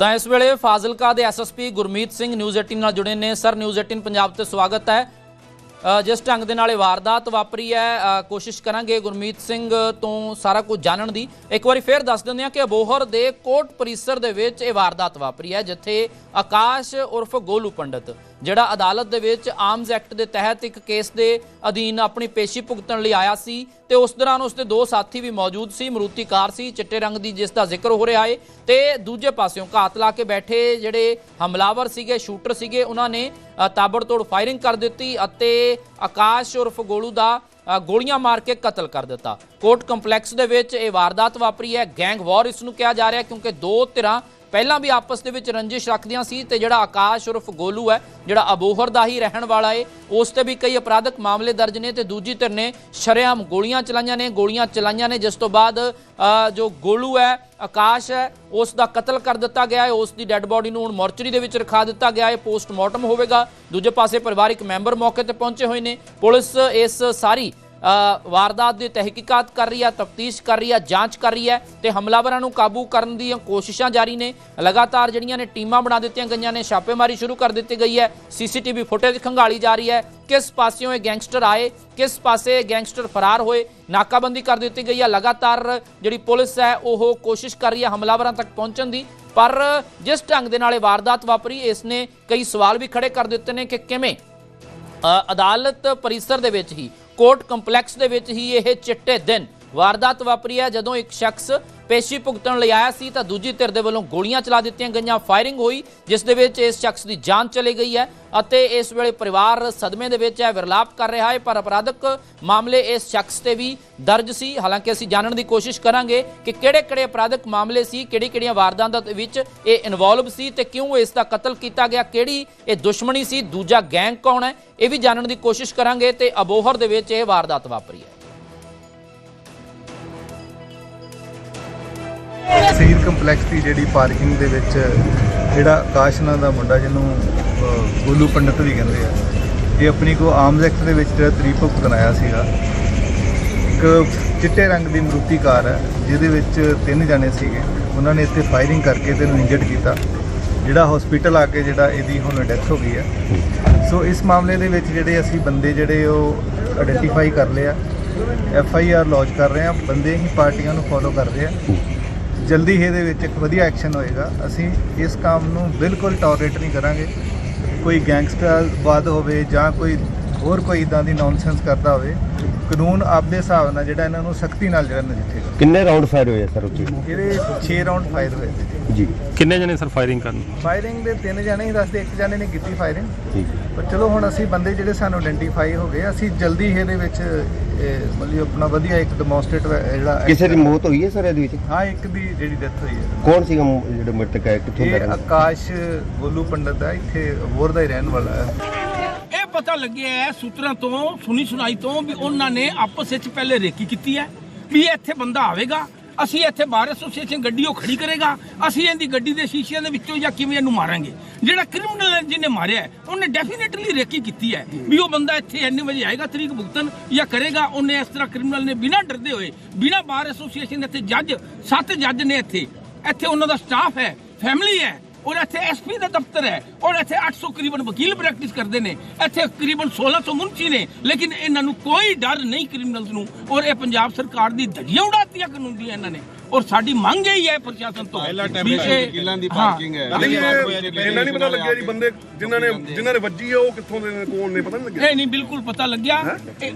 ਤਾਂ ਇਸ ਵੇਲੇ ਫਾਜ਼ਿਲਕਾ ਦੇ ਐਸਐਸਪੀ ਗੁਰਮੀਤ ਸਿੰਘ ਨਿਊਜ਼ 18 ਨਾਲ ਜੁੜੇ ਨੇ। ਸਰ, ਨਿਊਜ਼ 18 ਪੰਜਾਬ ਤੇ ਸਵਾਗਤ ਹੈ। ਜਿਸ ਢੰਗ ਦੇ ਨਾਲ ਇਹ ਵਾਰਦਾਤ ਵਾਪਰੀ ਹੈ ਕੋਸ਼ਿਸ਼ ਕਰਾਂਗੇ ਗੁਰਮੀਤ ਸਿੰਘ ਤੋਂ ਸਾਰਾ ਕੁਝ ਜਾਣਨ ਦੀ। ਇੱਕ ਵਾਰੀ ਫੇਰ ਦੱਸ ਦਿੰਦੇ ਹਾਂ ਕਿ ਅਬੋਹਰ ਦੇ ਕੋਟ ਪਰਿਸਰ ਦੇ ਵਿੱਚ ਇਹ ਵਾਰਦਾਤ ਵਾਪਰੀ ਹੈ, ਜਿੱਥੇ ਆਕਾਸ਼ ਉਰਫ ਗੋਲੂ ਪੰਡਤ ਜਿਹੜਾ ਅਦਾਲਤ ਦੇ ਵਿੱਚ ਆਰਮਸ ਐਕਟ ਦੇ ਤਹਿਤ ਇੱਕ ਕੇਸ ਦੇ ਅਧੀਨ ਆਪਣੀ ਪੇਸ਼ੀ ਭੁਗਤਣ ਲਈ ਆਇਆ ਸੀ ਤੇ ਉਸ ਦੌਰਾਨ ਉਸ ਦੇ ਦੋ ਸਾਥੀ ਵੀ ਮੌਜੂਦ ਸੀ ਮਰੂਤੀ ਕਾਰ ਸੀ ਚਿੱਟੇ ਰੰਗ ਦੀ ਜਿਸ ਦਾ ਜ਼ਿਕਰ ਹੋ ਰਿਹਾ ਏ ਤੇ ਦੂਜੇ ਪਾਸਿਓਂ ਘਾਤ ਲਾ ਕੇ ਬੈਠੇ ਜਿਹੜੇ ਹਮਲਾਵਰ ਸੀਗੇ ਸ਼ੂਟਰ ਸੀਗੇ ਉਹਨਾਂ ਨੇ ਅ, ਤਾਬੜਤੋੜ ਫਾਇਰਿੰਗ ਕਰ ਦਿੱਤੀ ਅਤੇ ਆਕਾਸ਼ ਉਰਫ ਗੋਲੂ ਦਾ ਗੋਲੀਆਂ ਮਾਰ ਕੇ ਕਤਲ ਕਰ ਦਿੱਤਾ। ਕੋਰਟ ਕੰਪਲੈਕਸ ਦੇ ਵਿੱਚ ਇਹ ਵਾਰਦਾਤ ਵਾਪਰੀ ਹੈ ਗੈਂਗ ਵਾਰ ਇਸ ਨੂੰ ਕਿਹਾ ਜਾ ਰਿਹਾ ਕਿਉਂਕਿ ਦੋ ਧਿਰਾਂ ਪਹਿਲਾਂ ਵੀ ਆਪਸ ਦੇ ਵਿੱਚ ਰੰਜਿਸ਼ ਰੱਖਦੀਆਂ ਸੀ ਤੇ ਜਿਹੜਾ ਆਕਾਸ਼ ਉਰਫ ਗੋਲੂ ਹੈ, ਜਿਹੜਾ ਅਬੋਹਰ ਦਾ ਹੀ ਰਹਿਣ ਵਾਲਾ ਏ, ਉਸ ਤੇ ਵੀ ਕਈ ਅਪਰਾਧਕ ਮਾਮਲੇ ਦਰਜ ਨੇ ਤੇ ਦੂਜੀ ਧਿਰ ਨੇ ਸ਼ਰੇਆਮ ਗੋਲੀਆਂ ਚਲਾਈਆਂ ਨੇ, ਗੋਲੀਆਂ ਚਲਾਈਆਂ ਨੇ, ਜਿਸ ਤੋਂ ਬਾਅਦ ਜੋ ਗੋਲੂ ਹੈ, ਆਕਾਸ਼ ਹੈ, ਉਸ ਦਾ ਕਤਲ ਕਰ ਦਿੱਤਾ ਗਿਆ ਹੈ ਉਸ ਦੀ ਡੈੱਡ ਬਾਡੀ ਨੂੰ ਹੁਣ ਮੋਰਚਰੀ ਦੇ ਵਿੱਚ ਰਖਾ ਦਿੱਤਾ ਗਿਆ ਹੈ ਪੋਸਟਮਾਰਟਮ ਹੋਵੇਗਾ। ਦੂਜੇ ਪਾਸੇ ਪਰਿਵਾਰਿਕ ਮੈਂਬਰ ਮੌਕੇ ਤੇ ਪਹੁੰਚੇ ਹੋਏ ਨੇ। ਪੁਲਿਸ ਇਸ ਸਾਰੀ ਵਾਰਦਾਤ ਦੀ ਤਹਿਕੀਕਾਤ ਕਰ ਰਹੀ ਹੈ ਤਫਤੀਸ਼ ਕਰ ਰਹੀ ਹੈ ਜਾਂਚ ਕਰ ਰਹੀ ਹੈ ਤੇ ਹਮਲਾਵਰਾਂ ਨੂੰ ਕਾਬੂ ਕਰਨ ਦੀਆਂ ਕੋਸ਼ਿਸ਼ਾਂ ਜਾਰੀ ਨੇ। ਲਗਾਤਾਰ ਜਿਹੜੀਆਂ ਨੇ ਟੀਮਾਂ ਬਣਾ ਦਿੱਤੀਆਂ ਗਈਆਂ ਨੇ, ਛਾਪੇਮਾਰੀ ਸ਼ੁਰੂ ਕਰ ਦਿੱਤੀ ਗਈ ਹੈ। ਸੀਸੀਟੀਵੀ ਫੁਟੇਜ ਖੰਗਾਲੀ ਜਾ ਰਹੀ ਹੈ। ਕਿਸ ਪਾਸਿਓਂ ਇਹ ਗੈਂਗਸਟਰ ਆਏ, ਕਿਸ ਪਾਸੇ ਗੈਂਗਸਟਰ ਫਰਾਰ ਹੋਏ, ਨਾਕਾਬੰਦੀ ਕਰ ਦਿੱਤੀ ਗਈ ਹੈ। ਲਗਾਤਾਰ ਜਿਹੜੀ ਪੁਲਿਸ ਹੈ, ਉਹ ਕੋਸ਼ਿਸ਼ ਕਰ ਰਹੀ ਹੈ ਹਮਲਾਵਰਾਂ ਤੱਕ ਪਹੁੰਚਣ ਦੀ। ਪਰ ਜਿਸ ਢੰਗ ਦੇ ਨਾਲ ਇਹ ਵਾਰਦਾਤ ਵਾਪਰੀ, ਇਸ ਨੇ ਕਈ ਸਵਾਲ ਵੀ ਖੜੇ ਕਰ ਦਿੱਤੇ ਨੇ ਕਿ ਕਿਵੇਂ ਅਦਾਲਤ ਪਰਿਸਰ ਦੇ ਵਿੱਚ ਹੀ ਕੋਰਟ ਕੰਪਲੈਕਸ ਦੇ ਵਿੱਚ ਹੀ ਇਹ ਚਿੱਟੇ ਦਿਨ। ਵਾਰਦਾਤ ਵਾਪਰੀ ਹੈ ਜਦੋਂ ਇੱਕ ਸ਼ਖਸ ਪੇਸ਼ੀ ਭੁਗਤਣ ਲਈ ਆਇਆ ਸੀ ਤਾਂ ਦੂਜੀ ਧਿਰ ਦੇ ਵੱਲੋਂ ਗੋਲੀਆਂ ਚਲਾ ਦਿੱਤੀਆਂ ਗਈਆਂ, ਫਾਇਰਿੰਗ ਹੋਈ, ਜਿਸ ਦੇ ਵਿੱਚ ਇਸ ਸ਼ਖਸ ਦੀ ਜਾਨ ਚਲੀ ਗਈ ਹੈ ਅਤੇ ਇਸ ਵੇਲੇ ਪਰਿਵਾਰ ਸਦਮੇ ਦੇ ਵਿੱਚ ਹੈ ਵਿਰਲਾਪ ਕਰ ਰਿਹਾ ਹੈ, ਪਰ ਅਪਰਾਧਕ ਮਾਮਲੇ ਇਸ ਸ਼ਖਸ ਤੇ ਵੀ ਦਰਜ ਸੀ। ਹਾਲਾਂਕਿ ਅਸੀਂ ਜਾਣਨ ਦੀ ਕੋਸ਼ਿਸ਼ ਕਰਾਂਗੇ ਕਿ ਕਿਹੜੇ-ਕਿਹੜੇ ਅਪਰਾਧਕ ਮਾਮਲੇ ਸੀ, ਕਿਹੜੀ-ਕਿਹੜੀਆਂ ਵਾਰਦਾਤਾਂ ਦੇ ਵਿੱਚ ਇਹ ਇਨਵੋਲਵ ਸੀ ਤੇ ਕਿਉਂ ਇਸ ਦਾ ਕਤਲ ਕੀਤਾ ਗਿਆ, ਕਿਹੜੀ ਇਹ ਦੁਸ਼ਮਣੀ ਸੀ, ਦੂਜਾ ਗੈਂਗ ਕੌਣ ਹੈ, ਇਹ ਵੀ ਜਾਣਨ ਦੀ ਕੋਸ਼ਿਸ਼ ਕਰਾਂਗੇ ਤੇ ਅਬੋਹਰ ਦੇ ਵਿੱਚ ਇਹ ਵਾਰਦਾਤ ਵਾਪਰੀ ਹੈ। ਸਹੀਰ ਕੰਪਲੈਕਸ ਦੀ ਜਿਹੜੀ ਪਾਰਕਿੰਗ ਦੇ ਵਿੱਚ ਜਿਹੜਾ ਆਕਾਸ਼ ਨਾਂ ਦਾ ਮੁੰਡਾ ਜਿਹਨੂੰ ਗੋਲੂ ਪੰਡਤ ਵੀ ਕਹਿੰਦੇ ਆ, ਇਹ ਆਪਣੀ ਕੋ ਆਰਮਜ਼ ਐਕਟ ਦੇ ਵਿੱਚ ਜਿਹੜਾ ਤਰੀਕ ਭੁਗਤਣ ਆਇਆ ਸੀਗਾ। ਇੱਕ ਚਿੱਟੇ ਰੰਗ ਦੀ ਮਰੂਤੀ ਕਾਰ ਹੈ, ਜਿਹਦੇ ਵਿੱਚ ਤਿੰਨ ਜਣੇ ਸੀਗੇ। ਉਹਨਾਂ ਨੇ ਇੱਥੇ ਫਾਇਰਿੰਗ ਕਰਕੇ ਤੇ ਇਹਨੂੰ ਇੰਜਰਡ ਕੀਤਾ, ਜਿਹੜਾ ਹਸਪੀਟਲ ਆ ਕੇ ਜਿਹੜਾ ਇਹਦੀ ਹੁਣ ਡੈਥ ਹੋ ਗਈ ਹੈ। ਸੋ ਇਸ ਮਾਮਲੇ ਦੇ ਵਿੱਚ ਜਿਹੜੇ ਅਸੀਂ ਬੰਦੇ ਜਿਹੜੇ ਉਹ ਆਇਡੈਂਟੀਫਾਈ ਕਰ ਲਿਆ ਐਫ ਆਈ ਆਰ ਲੌਂਚ ਕਰ ਰਹੇ ਆ ਬੰਦੇ ਹੀ ਪਾਰਟੀਆਂ ਨੂੰ ਫੋਲੋ ਕਰ ਰਹੇ ਆ। ਜਲਦੀ ਹੀ ਇਹਦੇ ਵਿੱਚ ਇੱਕ ਵਧੀਆ ਐਕਸ਼ਨ ਹੋਏਗਾ। ਅਸੀਂ ਇਸ ਕੰਮ ਨੂੰ ਬਿਲਕੁਲ ਟੋਲਰੇਟ ਨਹੀਂ ਕਰਾਂਗੇ। ਕੋਈ ਗੈਂਗਸਟਰਵਾਦ ਹੋਵੇ ਜਾਂ ਕੋਈ ਹੋਰ ਕੋਈ ਇਦਾਂ ਦੀ ਨੌਨਸੈਂਸ ਕਰਦਾ ਹੋਵੇ ਕਾਨੂੰਨ ਆਪਦੇ ਹਿਸਾਬ ਨਾਲ ਜਿਹੜਾ ਇਹਨਾਂ ਨੂੰ ਸਖਤੀ ਨਾਲ ਜਿਹੜਾ ਨਜਿੱਠੇਗਾ ਕਿੰਨੇ ਰਾਉਂਡ ਫਾਇਰ ਹੋਏ ਆ ਸਰ ਉੱਥੇ? ਇਹਦੇ 6 ਰਾਉਂਡ ਫਾਇਰ ਹੋਏ ਸੀ ਜੀ। ਕਿੰਨੇ ਜਣੇ ਸਰ ਫਾਇਰਿੰਗ ਕਰਨ? ਫਾਇਰਿੰਗ ਦੇ ਤਿੰਨ ਜਣੇ ਹੀ ਦੱਸਦੇ ਇੱਕ ਜਣੇ ਨੇ ਕੀਤੀ ਫਾਇਰਿੰਗ ਠੀਕ ਪਰ ਚਲੋ ਹੁਣ ਅਸੀਂ ਬੰਦੇ ਜਿਹੜੇ ਸਾਨੂੰ ਆਇਡੈਂਟੀਫਾਈ ਹੋ ਗਏ ਅਸੀਂ ਜਲਦੀ ਹੀ ਇਹਦੇ ਵਿੱਚ ਮਤਲਬ ਆਪਣਾ ਵਧੀਆ ਇੱਕ ਡੈਮੋਨਸਟ੍ਰੇਟ ਜਿਹੜਾ ਕਿਸੇ ਦੀ ਮੌਤ ਹੋਈ ਹੈ ਸਰ ਇਹਦੇ ਵਿੱਚ? ਹਾਂ ਇੱਕ ਦੀ ਜਿਹੜੀ ਡੈਥ ਹੋਈ ਹੈ। ਕੌਣ ਸੀਗਾ ਜਿਹੜਾ ਮ੍ਰਿਤਕ? ਹੈ ਕਿੱਥੋਂ ਦਾ ਇਹ ਆਕਾਸ਼ ਗੋਲੂ ਪੰਡਤ ਹੈ ਇੱਥੇ ਅਬੋਰ ਦਾ ਹੀ ਰਹਿਣ ਵਾਲਾ ਹੈ। ਪਤਾ ਲੱਗਿਆ ਹੈ ਸੂਤਰਾਂ ਤੋਂ, ਸੁਣੀ ਸੁਣਾਈ ਤੋਂ ਵੀ ਉਹਨਾਂ ਨੇ ਆਪਸ ਵਿੱਚ ਪਹਿਲੇ ਰੇਕੀ ਕੀਤੀ ਹੈ ਵੀ ਇੱਥੇ ਬੰਦਾ ਆਵੇਗਾ, ਅਸੀਂ ਇੱਥੇ ਬਾਰ ਐਸੋਸੀਏਸ਼ਨ ਗੱਡੀ ਉਹ ਖੜੀ ਕਰੇਗਾ, ਅਸੀਂ ਇਹਦੀ ਗੱਡੀ ਦੇ ਸ਼ੀਸ਼ਿਆਂ ਦੇ ਵਿੱਚੋਂ ਜਾਂ ਕਿਵੇਂ ਇਹਨੂੰ ਮਾਰਾਂਗੇ। ਜਿਹੜਾ ਕ੍ਰਿਮੀਨਲ ਹੈ ਜਿਹਨੇ ਮਾਰਿਆ ਉਹਨੇ ਡੈਫੀਨਿਟਲੀ ਰੇਕੀ ਕੀਤੀ ਹੈ ਵੀ ਉਹ ਬੰਦਾ ਇੱਥੇ ਇੰਨੇ ਵਜੇ ਆਏਗਾ ਤਰੀਕ ਭੁਗਤਣ ਜਾਂ ਕਰੇਗਾ, ਉਹਨੇ ਇਸ ਤਰ੍ਹਾਂ ਕ੍ਰਿਮੀਨਲ ਨੇ ਬਿਨਾਂ ਡਰਦੇ ਹੋਏ, ਬਿਨਾਂ ਬਾਰ ਐਸੋਸੀਏਸ਼ਨ ਇੱਥੇ ਜੱਜ, ਸੱਤ ਜੱਜ ਨੇ ਇੱਥੇ। ਇੱਥੇ ਉਹਨਾਂ ਦਾ ਸਟਾਫ ਹੈ ਫੈਮਿਲੀ ਹੈ ਔਰ ਇੱਥੇ ਐਸਪੀ ਦਾ ਦਫ਼ਤਰ ਹੈ। ਔਰ ਇੱਥੇ 800 ਕਰੀਬਨ ਵਕੀਲ ਪ੍ਰੈਕਟਿਸ ਕਰਦੇ ਨੇ। ਇੱਥੇ ਕਰੀਬਨ 1600 ਮੁਨਸ਼ੀ ਨੇ। ਲੇਕਿਨ ਇਹਨਾਂ ਨੂੰ ਕੋਈ ਡਰ ਨਹੀਂ ਕ੍ਰਿਮੀਨਲਸ ਨੂੰ। ਔਰ ਇਹ ਪੰਜਾਬ ਸਰਕਾਰ ਦੀ ਧੱਜੀਆਂ ਉਡਾਤੀਆਂ ਕਾਨੂੰਨ ਦੀਆਂ ਇਹਨਾਂ ਨੇ। ਔਰ ਸਾਡੀ ਮੰਗ ਇਹੀ ਹੈ ਪ੍ਰਸ਼ਾਸਨ ਤੋਂ ਪਹਿਲਾ ਵੀ ਟੈਂਪਰੇਚਰ ਇਹ- ਦੀ ਹਾਂ। ਪਾਰਕਿੰਗ ਹੈ। ਨਹੀਂ ਇਹ ਇਹਨਾਂ ਨਹੀਂ ਪਤਾ ਲੱਗਿਆ ਜੀ ਬੰਦੇ ਜਿਨ੍ਹਾਂ ਨੇ ਜਿਨ੍ਹਾਂ ਨੇ ਵੱਜੀ ਆ ਉਹ ਕਿੱਥੋਂ ਦੇ ਨੇ ਕੌਣ ਨੇ ਪਤਾ ਨਹੀਂ ਲੱਗਿਆ? ਨਹੀਂ ਨਹੀਂ ਬਿਲਕੁਲ ਪਤਾ ਲੱਗਿਆ। ਇਹ-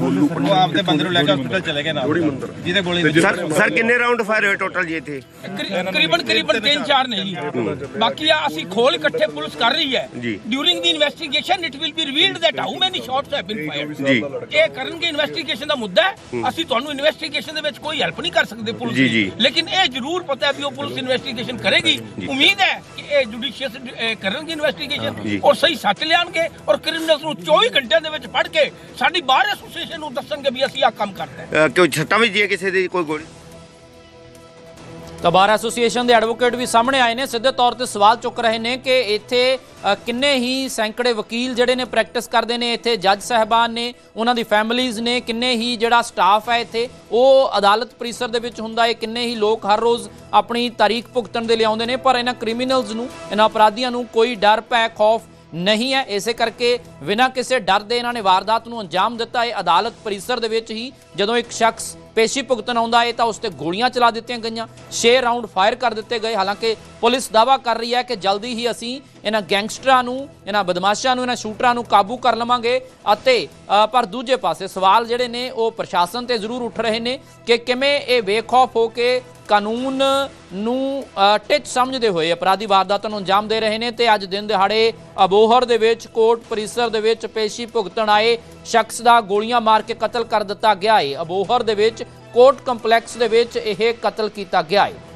ਉਹ ਆਪਦੇ ਬੰਦੇ ਨੂੰ ਲੈ ਕੇ ਹਸਪੀਟਲ ਚਲੇ ਗਏ ਮੰਦਰ। ਜਿਹਦੇ ਗੋਲੀ ਸਰ ਸਰ ਕਿੰਨੇ ਰਾਉਂਡ ਫਾਇਰ ਹੋਏ ਟੋਟਲ ਜੀ ਇੱਥੇ? ਕਰੀ- ਕਰੀਬਨ ਕਰੀਬਨ 3-4 ਨੇ ਜੀ। ਬਾਕੀ ਆ ਅਸੀਂ ਖੋਲ ਇਕੱਠੇ ਪੁਲਿਸ ਕਰ ਰਹੀ ਹੈ। ਜੀ। During the investigation it will be revealed that how many shots have been fired ਇਹ ਕਰਨਗੇ ਇਨਵੈਸਟੀਗੇਸ਼ਨ ਦਾ ਮੁੱਦਾ ਹੈ। ਅਸੀਂ ਤੁਹਾਨੂੰ ਇਨਵੈਸਟੀਗੇਸ਼ਨ ਦੇ ਵਿੱਚ ਕੋਈ ਹੈਲਪ ਨਹੀਂ ਕਰ ਸਕਦੇ ਪੁਲਿਸ ਜੀ, ਦੀ ਜੀ। ਲੇਕਿਨ ਇਹ ਜ਼ਰੂਰ ਪਤਾ ਹੈ ਵੀ ਉਹ ਪੁਲਿਸ ਇਨਵੈਸਟੀਗੇਸ਼ਨ ਕਰੇਗੀ ਉਮੀਦ ਹੈ ਕਿ ਇਹ ਜੁਡੀਸ਼ੀਅਸ ਕਰਨਗੇ ਜੀ। ਇਨਵੈਸਟੀਗੇਸ਼ਨ ਔਰ ਸਹੀ ਸੱਚ ਲਿਆਣਗੇ ਔਰ ਕ੍ਰਿਮੀਨਲਸ ਨੂੰ 24 ਘੰਟਿਆਂ ਦੇ ਵਿੱਚ ਫੜ ਕੇ ਸਾਡੀ ਬਾਰ ਐਸੋਸੀਏਸ਼ਨ ਨੂੰ ਦੱਸਣਗੇ ਵੀ ਅਸੀਂ ਆਹ ਕੰਮ ਕਰਦੇ ਹਾਂ ਅਹ, ਕੋਈ ਛੱਟਾਂ ਵੀ ਜੀ ਕਿਸੇ ਦੀ ਕੋਈ ਗੋਲੀ ਤਾਂ ਬਾਰ ਐਸੋਸੀਏਸ਼ਨ ਦੇ ਐਡਵੋਕੇਟ ਵੀ ਸਾਹਮਣੇ ਆਏ ਨੇ। ਸਿੱਧੇ ਤੌਰ ਤੇ ਸਵਾਲ ਚੁੱਕ ਰਹੇ ਨੇ ਕਿ ਇੱਥੇ ਕਿੰਨੇ ਹੀ ਸੈਂਕੜੇ ਵਕੀਲ ਜਿਹੜੇ ਨੇ ਪ੍ਰੈਕਟਿਸ ਕਰਦੇ ਨੇ, ਇੱਥੇ ਜੱਜ ਸਾਹਿਬਾਨ ਨੇ, ਉਹਨਾਂ ਦੀ ਫੈਮਿਲੀਆਂ ਨੇ, ਕਿੰਨੇ ਹੀ ਜਿਹੜਾ ਸਟਾਫ ਹੈ ਇੱਥੇ, ਉਹ ਅਦਾਲਤ ਪਰਿਸਰ ਦੇ ਵਿੱਚ ਹੁੰਦਾ ਹੈ, ਕਿੰਨੇ ਹੀ ਲੋਕ ਹਰ ਰੋਜ਼ ਆਪਣੀ ਤਾਰੀਖ ਭੁਗਤਣ ਦੇ ਲਈ ਆਉਂਦੇ ਨੇ, ਪਰ ਇਹਨਾਂ ਕ੍ਰਿਮੀਨਲਸ ਨੂੰ, ਇਹਨਾਂ ਅਪਰਾਧੀਆਂ ਨੂੰ ਕੋਈ ਡਰ ਭੈ ਖੌਫ ਨਹੀਂ ਹੈ। ਇਸੇ ਕਰਕੇ ਬਿਨਾਂ ਕਿਸੇ ਡਰ ਦੇ ਇਹਨਾਂ ਨੇ ਵਾਰਦਾਤ ਨੂੰ ਅੰਜਾਮ ਦਿੱਤਾ ਹੈ। ਅਦਾਲਤ ਪਰਿਸਰ ਦੇ ਵਿੱਚ ਹੀ ਜਦੋਂ ਇੱਕ ਸ਼ਖਸ ਪੇਸ਼ੀ ਭੁਗਤਣ ਆਉਂਦਾ ਹੈ ਤਾਂ ਉਸ ਤੇ ਗੋਲੀਆਂ ਚਲਾ ਦਿੱਤੀਆਂ ਗਈਆਂ। 6 ਰਾਉਂਡ ਫਾਇਰ ਕਰ ਦਿੱਤੇ ਗਏ। ਹਾਲਾਂਕਿ ਪੁਲਿਸ ਦਾਵਾ ਕਰ ਰਹੀ ਹੈ ਕਿ ਜਲਦੀ ਹੀ ਅਸੀਂ ਇਹਨਾਂ ਗੈਂਗਸਟਰਾਂ ਨੂੰ ਇਹਨਾਂ ਬਦਮਾਸ਼ਾਂ ਨੂੰ ਇਹਨਾਂ ਸ਼ੂਟਰਾਂ ਨੂੰ ਕਾਬੂ ਕਰ ਲਵਾਂਗੇ ਅਤੇ ਪਰ ਦੂਜੇ ਪਾਸੇ ਸਵਾਲ ਜਿਹੜੇ ਨੇ ਉਹ ਪ੍ਰਸ਼ਾਸਨ ਤੇ ਜ਼ਰੂਰ ਉੱਠ ਰਹੇ ਨੇ ਕਿ ਕਿਵੇਂ ਇਹ ਬੇਖੌਫ ਹੋ ਕੇ ਕਾਨੂੰਨ ਨੂੰ ਅ, ਟਿੱਚ ਸਮਝਦੇ ਹੋਏ ਅਪਰਾਧੀ ਵਾਰਦਾਤਾਂ ਨੂੰ ਅੰਜਾਮ ਦੇ ਰਹੇ ਨੇ ਤੇ ਅੱਜ ਦਿਨ ਦਿਹਾੜੇ ਅਬੋਹਰ ਦੇ ਵਿੱਚ ਕੋਰਟ ਪਰਿਸਰ ਦੇ ਵਿੱਚ ਪੇਸ਼ੀ ਭੁਗਤਣ ਆਏ ਸ਼ਖਸ ਦਾ ਗੋਲੀਆਂ ਮਾਰ ਕੇ ਕਤਲ ਕਰ ਦਿੱਤਾ ਗਿਆ ਹੈ ਅਬੋਹਰ ਦੇ ਵਿੱਚ ਕੋਰਟ ਕੰਪਲੈਕਸ ਦੇ ਵਿੱਚ ਇਹ ਕਤਲ ਕੀਤਾ ਗਿਆ ਹੈ